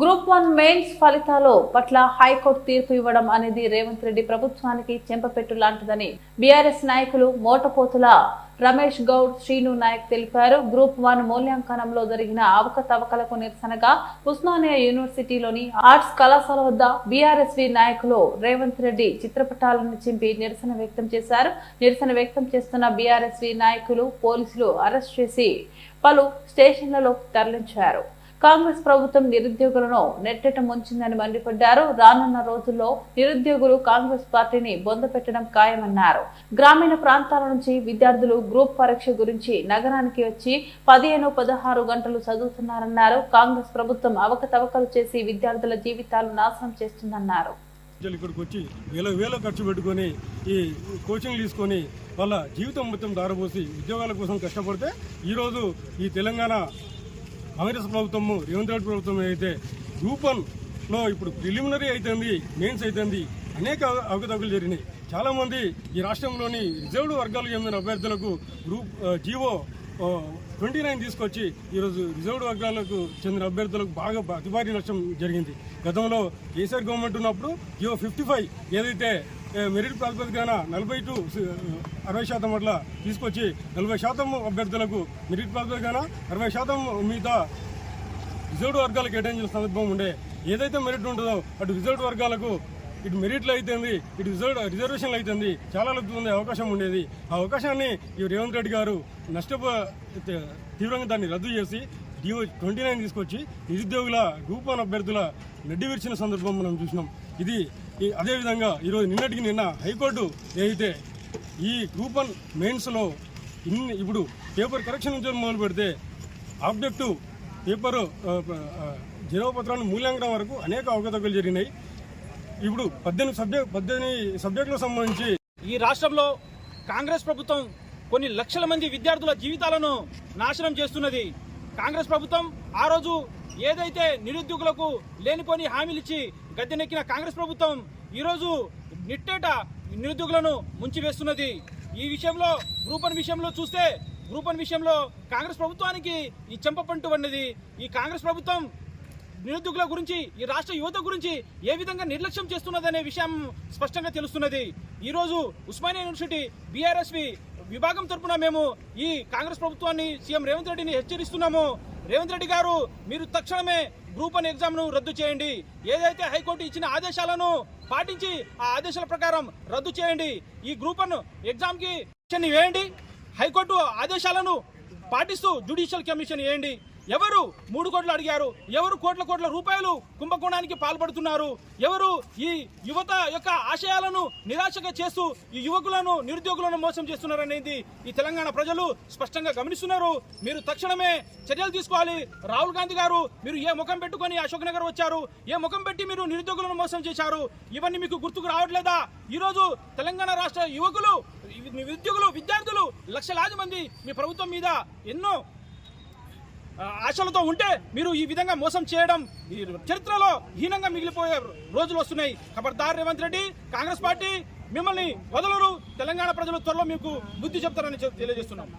Group one mains ఫలితాలు పట్ల high court తీర్పు ఇవ్వడం అనేది రేవంత్ రెడ్డి ప్రభుత్వానికి చెంపపెట్టు లాంటిదని బీఆర్ఎస్ నాయకులు మోటపోతుల రమేష్ గౌడ్ శ్రీను నాయక్ తెలిపారు. గ్రూప్ వన్ మూల్యాంకనంలో జరిగిన అవకతవకలకు నిరసనగా ఉస్మానియా యూనివర్సిటీలోని ఆర్ట్స్ కళాశాల వద్ద బీఆర్ఎస్వి నాయకులు రేవంత్ రెడ్డి చిత్రపటాలను చింపి నిరసన వ్యక్తం చేశారు. నిరసన వ్యక్తం చేస్తున్న బీఆర్ఎస్వి నాయకులు పోలీసులు అరెస్ట్ చేసి పలు స్టేషన్లలో తరలించారు. కాంగ్రెస్ ప్రభుత్వం నిరుద్యోగులను నెట్టెట ముంచిందని మండిపడ్డారు. రానున్న రోజుల్లో నిరుద్యోగులు కాంగ్రెస్ పార్టీని బొందపెట్టడం ఖాయమన్నారు. గ్రామీణ ప్రాంతాల నుంచి విద్యార్థులు గ్రూప్ పరీక్ష గురించి నగరానికి వచ్చి పదిహేను పదహారు గంటలు చదువుతున్నారన్నారు. కాంగ్రెస్ ప్రభుత్వం అవకతవకలు చేసి విద్యార్థుల జీవితాలు నాశనం చేస్తుందన్నారు. ఇక్కడికి వచ్చి వేల వేల ఖర్చు పెట్టుకొని ఈ కోచింగ్ తీసుకొని వాళ్ళ జీవితం మొత్తం దారబోసి ఉద్యోగాల కోసం కష్టపడితే ఈరోజు ఈ తెలంగాణ కాంగ్రెస్ ప్రభుత్వము రేవంత్ రెడ్డి ప్రభుత్వం అయితే గ్రూప్ వన్లో ఇప్పుడు ప్రిలిమినరీ అవుతుంది మెయిన్స్ అవుతుంది అనేక అవకతవకలు జరిగినాయి. చాలామంది ఈ రాష్ట్రంలోని రిజర్వ్డ్ వర్గాలకు చెందిన అభ్యర్థులకు గ్రూప్ జీవో ట్వంటీ నైన్ తీసుకొచ్చి ఈరోజు రిజర్వ్డ్ వర్గాలకు చెందిన అభ్యర్థులకు బాగా అతి భారీ నష్టం జరిగింది. గతంలో కేసీఆర్ గవర్నమెంట్ ఉన్నప్పుడు జియో ఫిఫ్టీ ఫైవ్ ఏదైతే మెరిట్ ప్రాతిపదికన నలభై టు అరవై శాతం అట్లా తీసుకొచ్చి నలభై శాతం అభ్యర్థులకు మెరిట్ ప్రాతిపదికన అరవై శాతం మిగతా రిజర్వ్డ్ వర్గాలకు కేటాయించిన సందర్భం ఉండే. ఏదైతే మెరిట్ ఉంటుందో అటు రిజర్వ్డ్ వర్గాలకు ఇటు మెరిట్లు అయితేంది ఇటు రిజర్వ్ రిజర్వేషన్లు అయితేంది చాలా లబ్ధి అవకాశం ఉండేది. ఆ అవకాశాన్ని ఈ రేవంత్ రెడ్డి గారు నష్టపో తీవ్రంగా దాన్ని రద్దు చేసి డిఓ ట్వంటీ నైన్ తీసుకొచ్చి నిరుద్యోగుల గ్రూప్ అభ్యర్థుల నెడ్డి విరిచిన సందర్భం మనం చూసినాం. ఇది అదేవిధంగా ఈరోజు నిన్నటికి నిన్న హైకోర్టు ఏదైతే ఈ గ్రూప్ వన్ మెయిన్స్లో ఇన్ని ఇప్పుడు పేపర్ కరెక్షన్ ఉద్యోగం మొదలు పెడితే ఆబ్జెక్టివ్ పేపరు పత్రాలను మూల్యాంకనం వరకు అనేక అవకతవకలు జరిగినాయి. ఇప్పుడు పద్దెనిమిది సబ్జెక్ట్ పద్దెనిమిది సబ్జెక్టులకు సంబంధించి ఈ రాష్ట్రంలో కాంగ్రెస్ ప్రభుత్వం కొన్ని లక్షల మంది విద్యార్థుల జీవితాలను నాశనం చేస్తున్నది. కాంగ్రెస్ ప్రభుత్వం ఆ రోజు ఏదైతే నిరుద్యోగులకు లేనిపోని హామీలిచ్చి గద్దెనెక్కిన కాంగ్రెస్ ప్రభుత్వం ఈరోజు నిట్టేట నిరుద్యోగులను ముంచివేస్తున్నది. ఈ విషయంలో గ్రూపన్ విషయంలో చూస్తే గ్రూపన్ విషయంలో కాంగ్రెస్ ప్రభుత్వానికి ఈ చెంపపంటు అన్నది ఈ కాంగ్రెస్ ప్రభుత్వం నిరుద్యోగుల గురించి ఈ రాష్ట్ర యువత గురించి ఏ విధంగా నిర్లక్ష్యం చేస్తున్నదనే విషయం స్పష్టంగా తెలుస్తున్నది. ఈరోజు ఉస్మానియా యూనివర్సిటీ బీఆర్ఎస్వి విభాగం తరపున మేము ఈ కాంగ్రెస్ ప్రభుత్వాన్ని సీఎం రేవంత్ రెడ్డిని హెచ్చరిస్తున్నాము. రేవంత్ రెడ్డి గారు మీరు తక్షణమే గ్రూప్ వన్ ఎగ్జామ్ను రద్దు చేయండి. ఏదైతే హైకోర్టు ఇచ్చిన ఆదేశాలను పాటించి ఆ ఆదేశాల ప్రకారం రద్దు చేయండి. ఈ గ్రూప్ వన్ ఎగ్జామ్కి వేయండి. హైకోర్టు ఆదేశాలను పాటిస్తూ జ్యుడిషియల్ కమిషన్ వేయండి. ఎవరు మూడు కోట్లు అడిగారు? ఎవరు కోట్ల కోట్ల రూపాయలు కుంభకోణానికి పాల్పడుతున్నారు? ఎవరు ఈ యువత యొక్క ఆశయాలను నిరాశగా చేస్తూ ఈ యువకులను నిరుద్యోగులను మోసం చేస్తున్నారనేది ఈ తెలంగాణ ప్రజలు స్పష్టంగా గమనిస్తున్నారు. మీరు తక్షణమే చర్యలు తీసుకోవాలి. రాహుల్ గాంధీ గారు మీరు ఏ ముఖం పెట్టుకొని అశోక్ నగర్ వచ్చారు? ఏ ముఖం పెట్టి మీరు నిరుద్యోగులను మోసం చేశారు? ఇవన్నీ మీకు గుర్తుకు రావట్లేదా? ఈరోజు తెలంగాణ రాష్ట్ర యువకులు నిరుద్యోగులు విద్యార్థులు లక్షలాది మంది మీ ప్రభుత్వం మీద ఎన్నో ఆశలతో ఉంటే మీరు ఈ విధంగా మోసం చేయడం ఈ చరిత్రలో హీనంగా మిగిలిపోయే రోజులు వస్తున్నాయి. ఖబర్దార్ రేవంత్ రెడ్డి కాంగ్రెస్ పార్టీ మిమ్మల్ని వదలరు. తెలంగాణ ప్రజలు త్వరలో మీకు బుద్ధి చెప్తారని తెలియజేస్తున్నాం.